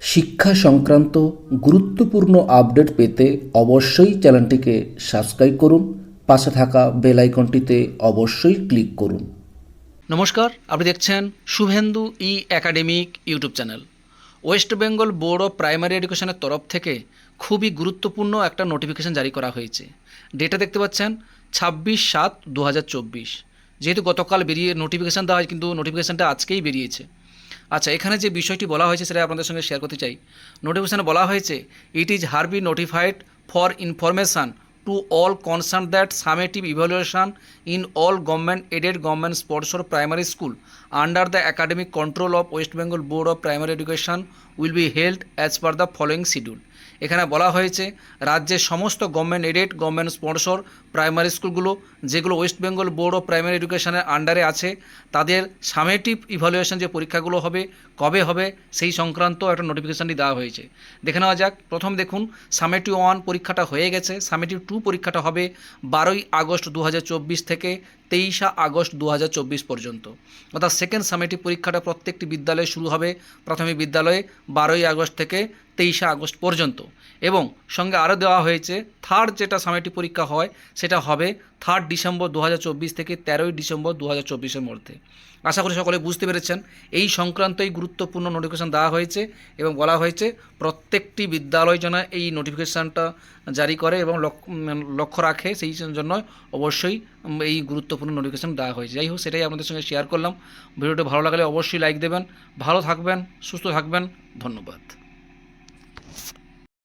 শিক্ষা সংক্রান্ত গুরুত্বপূর্ণ আপডেট পেতে অবশ্যই চ্যানেলটিকে সাবস্ক্রাইব করুন, পাশে থাকা বেল আইকনটিতে অবশ্যই ক্লিক করুন। নমস্কার, আপনি দেখছেন শুভেন্দু ই academic YouTube channel. West Bengal Board of Primary এডুকেশনের তরফ থেকে খুবই গুরুত্বপূর্ণ একটা নোটিফিকেশান জারি করা হয়েছে। ডেটা দেখতে পাচ্ছেন ছাব্বিশ সাত দু হাজার চব্বিশ। যেহেতু গতকাল বেরিয়ে নোটিফিকেশান দেওয়া হয়, কিন্তু নোটিফিকেশানটা আজকেই বেরিয়েছে। আচ্ছা এখানে যে বিষয়টি বলা হয়েছে সেটা আপনাদের সঙ্গে শেয়ার করতে চাই। নোটিফিকেশানে বলা হয়েছে it is hereby notified for information to all concern that summative evaluation in all government aided government sponsored primary school under the academic control of West Bengal Board of Primary Education will be held as per the following schedule এখানে বলা হয়েছে রাজ্যের সমস্ত government aided government sponsor primary স্কুলগুলো যেগুলো West Bengal Board of Primary এডুকেশনের আন্ডারে আছে, তাদের সামেটিভ ইভ্যালুয়েশন যে পরীক্ষাগুলো হবে, কবে হবে, সেই সংক্রান্ত একটা নোটিফিকেশানটি দেওয়া হয়েছে। দেখে নেওয়া যাক, প্রথম দেখুন সামেটিভ ওয়ান পরীক্ষাটা হয়ে গেছে সামেটিভ টু পরীক্ষাটা হবে বারোই আগস্ট দু হাজার চব্বিশ থেকে তেইশা আগস্ট দু হাজার চব্বিশ পর্যন্ত। অর্থাৎ সেকেন্ড সামেটিভ পরীক্ষাটা প্রত্যেকটি বিদ্যালয়ে শুরু হবে প্রাথমিক বিদ্যালয়ে বারোই আগস্ট থেকে তেইশে আগস্ট পর্যন্ত। এবং সঙ্গে আরও দেওয়া হয়েছে থার্ড যেটা সামেটিভ পরীক্ষা হয়, সেটা হবে থার্ড ডিসেম্বর দু হাজার চব্বিশ থেকে তেরোই ডিসেম্বর দু হাজার মধ্যে। আশা করি সকলে বুঝতে পেরেছেন, এই সংক্রান্তই গুরুত্বপূর্ণ নোটিফিকেশান দেওয়া হয়েছে এবং বলা হয়েছে, প্রত্যেকটি বিদ্যালয় যেন এই নোটিফিকেশানটা জারি করে এবং লক্ষ্য রাখে, সেই জন্য অবশ্যই এই এই গুরুত্বপূর্ণ নোটিফিকেশান দেওয়া হয়েছে। যাই হোক, সেটাই আপনাদের সঙ্গে শেয়ার করলাম। ভিডিওটা ভালো লাগলে অবশ্যই লাইক দেবেন। ভালো থাকবেন, সুস্থ থাকবেন। ধন্যবাদ।